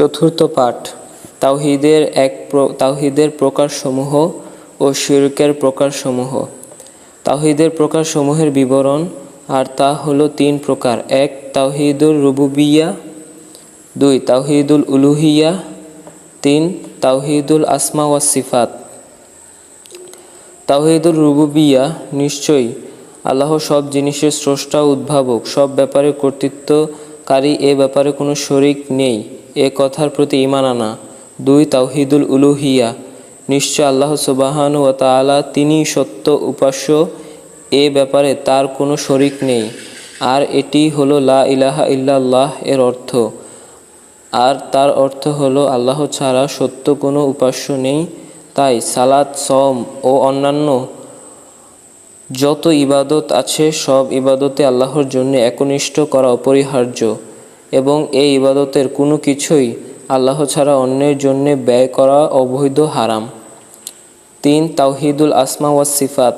চতুর্থ পাঠ, তাওহিদের এক তাওহিদের প্রকারসমূহ ও শিরকের প্রকারসমূহ। তাওহিদের প্রকারসমূহের বিবরণ, আর তা হলো তিন প্রকার। এক, তাওহিদুল রুবুবিয়া। দুই, তাওহিদুল উলুহিয়া। তিন, তাওহিদুল আসমা ওয়াস সিফাত। তাওহিদুল রুবুবিয়া নিশ্চয়ই আল্লাহ সব জিনিসের স্রষ্টা উদ্ভাবক। সব ব্যাপারে কর্তৃত্বকারী এ ব্যাপারে কোনো শরিক নেই। এ কথার প্রতি ইমান আনা। দুই, তাওহিদুল উলুহিয়া। নিশ্চয় আল্লাহ সুবাহান ও তাআলা তিনি সত্য উপাস্য। এ ব্যাপারে তার কোনো শরিক নেই। আর এটি হলো লা ইলাহা ইল্লাল্লাহ এর অর্থ। আর তার অর্থ হলো আল্লাহ ছাড়া সত্য কোনো উপাস্য নেই। তাই সালাত সম ও অন্যান্য যত ইবাদত আছে, সব ইবাদতে আল্লাহর জন্য একনিষ্ঠ করা অপরিহার্য। এবং এই ইবাদতের কোনো কিছুই আল্লাহ ছাড়া অন্যের জন্য ব্যয় করা অবৈধ হারাম। তিন, তাওহিদুল আসমা ওয়াস সিফাত।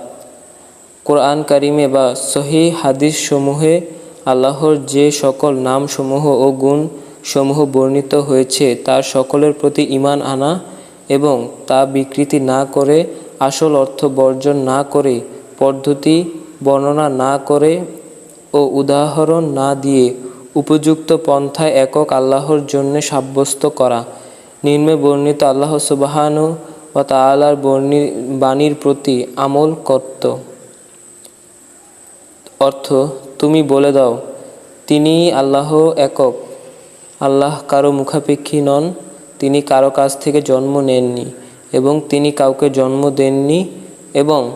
কোরআন কারিমে বা সহি হাদিস সমূহে আল্লাহর যে সকল নামসমূহ ও গুণ সমূহ বর্ণিত হয়েছে তার সকলের প্রতি ইমান আনা এবং তা বিকৃতি না করে, আসল অর্থ বর্জন না করে, পদ্ধতি বর্ণনা না করে ও উদাহরণ না দিয়ে উপযুক্ত পন্থায় একক আল্লাহর জন্য সাব্যস্ত করা। নিম্নে বর্ণিত আল্লাহ সুবাহানু বা তাআলার বর্ণি, বাণীর প্রতি আমল করত। অর্থ, তুমি বলে দাও তিনি আল্লাহ একক। আল্লাহ কারও মুখাপেক্ষী নন, তিনি কারও কাছ থেকে জন্ম নেননি এবং তিনি কাউকে জন্ম দেননি এবং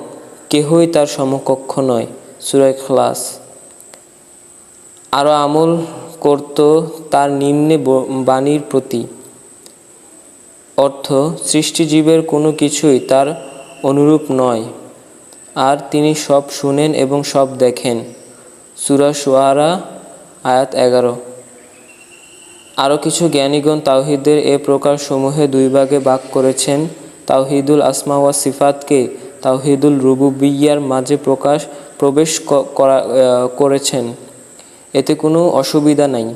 কেহই তার সমকক্ষ নয়। সুরাই খলাস আরও আমল করত তার নিম্নে বাণীর প্রতি। অর্থ, সৃষ্টিজীবের কোনো কিছুই তার অনুরূপ নয়। আর তিনি সব শুনেন এবং সব দেখেন। সুরা সুয়ারা, আয়াত এগারো। আরও কিছু জ্ঞানীগণ তাওহিদের এ প্রকার সমূহে দুই ভাগে ভাগ করেছেন। তাওহিদুল আসমা ওয়া সিফাতকে তাওহিদুল রুবুবিয়ার মাঝে প্রকাশ, প্রবেশ করা করেছেন। এতে কোনো অসুবিধা নাই।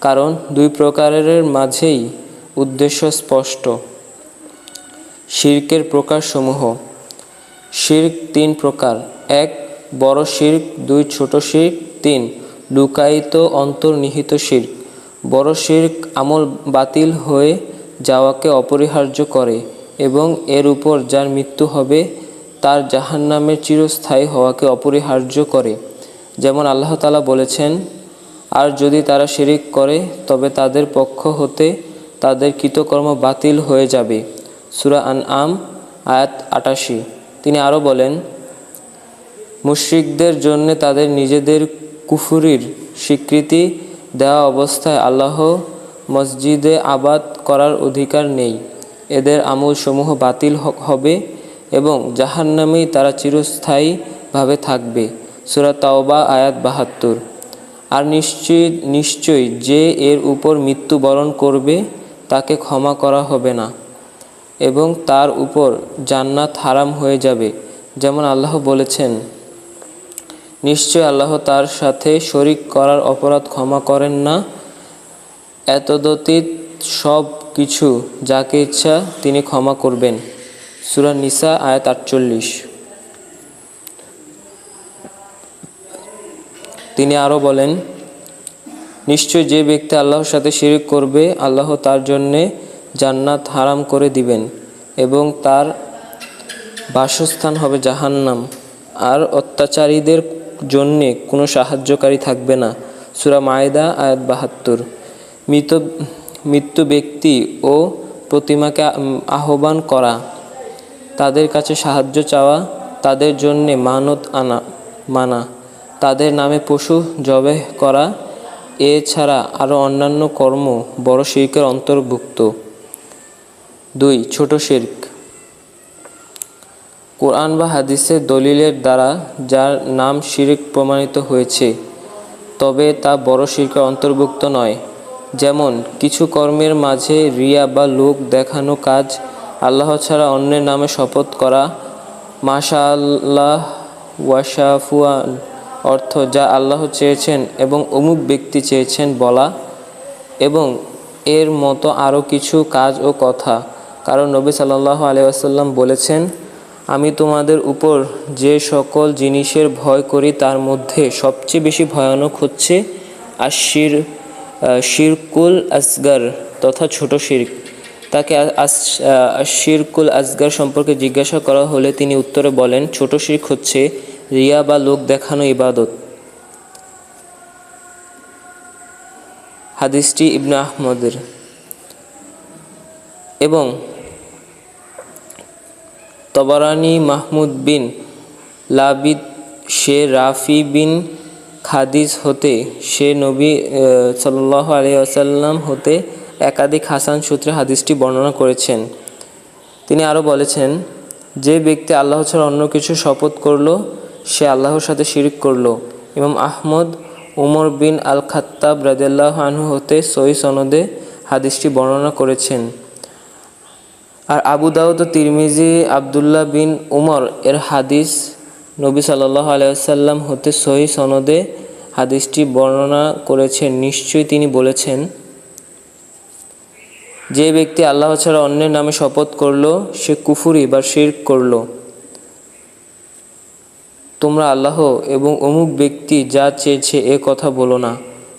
কারণ দুই প্রকারের মাঝেই উদ্দেশ্য স্পষ্ট। শির্কের প্রকারসমূহ। শির্ক তিন প্রকার। এক, বড় শির্ক, দুই, ছোট শির্ক, তিন, লুকায়িত অন্তর্নিহিত শির্ক। বড় শির্ক আমল বাতিল হয়ে যাওয়াকে অপরিহার্য করে এবং এর উপর যার মৃত্যু হবে, তার জাহান্নামের চিরস্থায়ী হওয়াকে অপরিহার্য করে। যেমন আল্লাহ তালা বলেছেন, আর যদি তারা শিরিক করে, তবে তাদের পক্ষ হতে তাদের কৃতকর্ম বাতিল হয়ে যাবে। সুরা আন আম আয়াত আটাশি। তিনি আরও বলেন, মুশরিকদের জন্য তাদের নিজেদের কুফুরির স্বীকৃতি দেওয়া অবস্থায় আল্লাহ মসজিদে আবাদ করার অধিকার নেই। এদের আমলসমূহ বাতিল হবে এবং জাহান্নামেই তারা চিরস্থায়ীভাবে থাকবে। সুরা তাওবা, আয়াত বাহাত্তর। আর নিশ্চয় নিশ্চয়ই যে এর উপর মৃত্যুবরণ করবে, তাকে ক্ষমা করা হবে না। এবং তার উপর জান্নাত হারাম হয়ে যাবে, যেমন আল্লাহ বলেছেন নিশ্চয় আল্লাহ তার সাথে শরিক করার অপরাধ ক্ষমা করেন না। এতদতীত সব কিছু যাকে ইচ্ছা তিনি ক্ষমা করবেন। সুরা নিসা, আয়াত আটচল্লিশ। তিনি আরও বলেন, নিশ্চয় যে ব্যক্তি আল্লাহর সাথে শিরিক করবে, আল্লাহ তার জন্যে জান্নাত হারাম করে দিবেন এবং তার বাসস্থান হবে জাহান্নাম। আর অত্যাচারীদের জন্যে কোনো সাহায্যকারী থাকবে না। সুরা মায়দা, আয়াত বাহাত্তর। মৃত, মৃত্যু ব্যক্তি ও প্রতিমাকে আহ্বান করা, তাদের কাছে সাহায্য চাওয়া, তাদের জন্যে মানত আনা, মানা। তাদের নামে পশু জবেহ করা এছাড়া আরও অন্যান্য কর্ম বড় শিরকের অন্তর্ভুক্ত। দুই, ছোট শির্ক কোরআন বা হাদিসের দলিলের দ্বারা যার নাম শিরিক প্রমাণিত হয়েছে, তবে তা বড় শিরকের অন্তর্ভুক্ত নয়। যেমন, কিছু কর্মের মাঝে রিয়া বা লোক দেখানো কাজ, আল্লাহ ছাড়া অন্যের নামে শপথ করা মাশা আল্লাহ ওয়াশাফুয়ান অর্থ যা আল্লাহ চেয়েছেন এবং অমুক ব্যক্তি চেয়েছেন বলা এবং এর মতো আরও কিছু কাজ ও কথা। কারণ নবী সাল্লাহ আলিয়াসাল্লাম বলেছেন, আমি তোমাদের উপর যে সকল জিনিসের ভয় করি, তার মধ্যে সবচেয়ে বেশি ভয়ানক হচ্ছে আশির শিরকুল আসগার তথা ছোট শির্ক। তাকে শিরকুল আসগার সম্পর্কে জিজ্ঞাসা করা হলে তিনি উত্তরে বলেন, ছোট শির্ক হচ্ছে রিয়া বা লোক দেখানো ইবাদত। হাদিসটি ইবনে আহমদের। এবং তবারানি মাহমুদ বিন লাবিদ, সে রাফি বিন খাদিজ হতে, সে নবী সাল্লাহ আলিয়াসাল্লাম হতে একাধিক হাসান সূত্রে হাদিসটি বর্ণনা করেছেন। তিনি আরও বলেছেন, যে ব্যক্তি আল্লাহ ছাড়া অন্য কিছু শপথ করল সে আল্লাহর সাথে শিরিক করল। ইমাম আহমদ উমর বিন আল খাত্তাব রাদিয়াল্লাহ আনহু হতে সই সনদে হাদিসটি বর্ণনা করেছেন। আর আবু দাউদ, তিরমিজি, আবদুল্লাহ বিন উমর এর হাদিস নবী সাল্লাহ আলাইসাল্লাম হতে সহি সনদে হাদিসটি বর্ণনা করেছেন। নিশ্চয়ই তিনি বলেছেন, যে ব্যক্তি আল্লাহ ছাড়া অন্যের নামে শপথ করল, সে কুফুরি বা শিরক করল। তোমরা আল্লাহ এবং অমুক ব্যক্তি যা চেয়েছে এ কথা বলো না,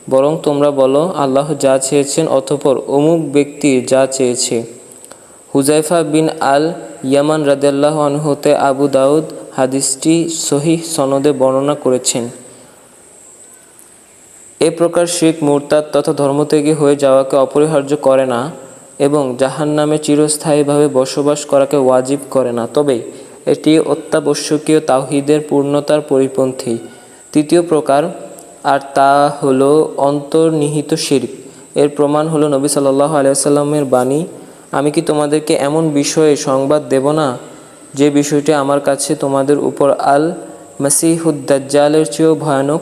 বরং তোমরা বলো, আল্লাহ যা চেয়েছেন অতপর অমুক ব্যক্তি যা চেয়েছে। হুজাইফা বিন আল ইয়ামান রাদেল্লাহ হতে আবু দাউদ হাদিসটি সহিহ সনদে বর্ণনা করেছেন। এ প্রকার শিখ মুরতাদ তথা ধর্মত্যাগী হয়ে যাওয়াকে অপরিহার্য করে না এবং জাহান নামে চিরস্থায়ীভাবে বসবাস করাকে ওয়াজিব করে না। তবে এটি অত্যাবশ্যকীয় তাওহিদের পূর্ণতার পরিপন্থী। তৃতীয় প্রকার, আর তা হলো অন্তর্নিহিত শির্ক। এর প্রমাণ হলো নবী সাল্লাহ আলিয়াল্লামের বাণী, আমি কি তোমাদেরকে এমন বিষয়ে সংবাদ দেব না, যে বিষয়টি আমার কাছে তোমাদের উপর আল মাসিহুদ্দাজ্জালের চেয়েও ভয়ানক?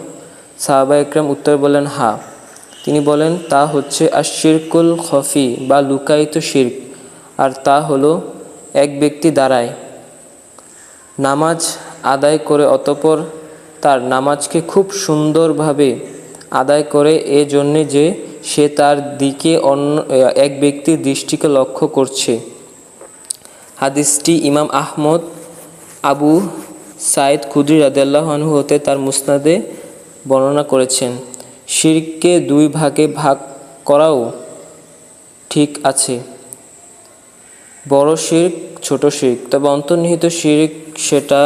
সাহাবা একরাম উত্তর বলেন হা। তিনি বলেন, তা হচ্ছে আশিরকুল খফি বা লুকায়িত শির্ক, আর তা হলো এক ব্যক্তি দাঁড়ায় নামাজ আদায় করে অতপর তার নামাজকে খুব সুন্দরভাবে আদায় করে এ জন্যে যে সে তার দিকে অন্য এক ব্যক্তির দৃষ্টিকে লক্ষ্য করছে। হাদিসটি ইমাম আহমদ আবু সাইদ খুদ্রি রাদেল্লাহ আনহু হতে তার মুসনাদে বর্ণনা করেছেন, শিরকে দুই ভাগে ভাগ করাও ঠিক আছে। বড় শির্ক, ছোট শির্ক। তবে অন্তর্নিহিত শির্ক সেটা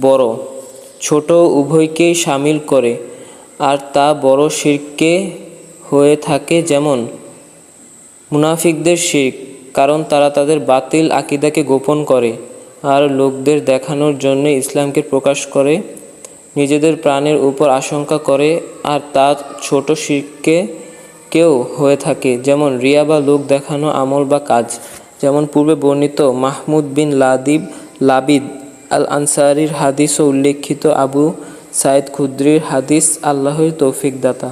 বড়। ছোট উভয়কেই সামিল করে, আর তা বড় শিরকে হয়ে থাকে যেমন মুনাফিকদের শির্ক, কারণ তারা তাদের বাতিল আকিদাকে গোপন করে, আর লোকদের দেখানোর জন্য ইসলামকে প্রকাশ করে, নিজেদের প্রাণের উপর আশঙ্কা করে, আর তা ছোট শিরকে কেউ হয়ে থাকে, যেমন রিয়া বা লোক দেখানো আমল বা কাজ। যেমন পূর্বে বর্ণিত মাহমুদ বিন লাদিব লাবিদ আল আনসারির হাদিস ও উল্লেখিত আবু সাইদ খুদ্রির হাদিস আল্লাহর তৌফিক দাতা।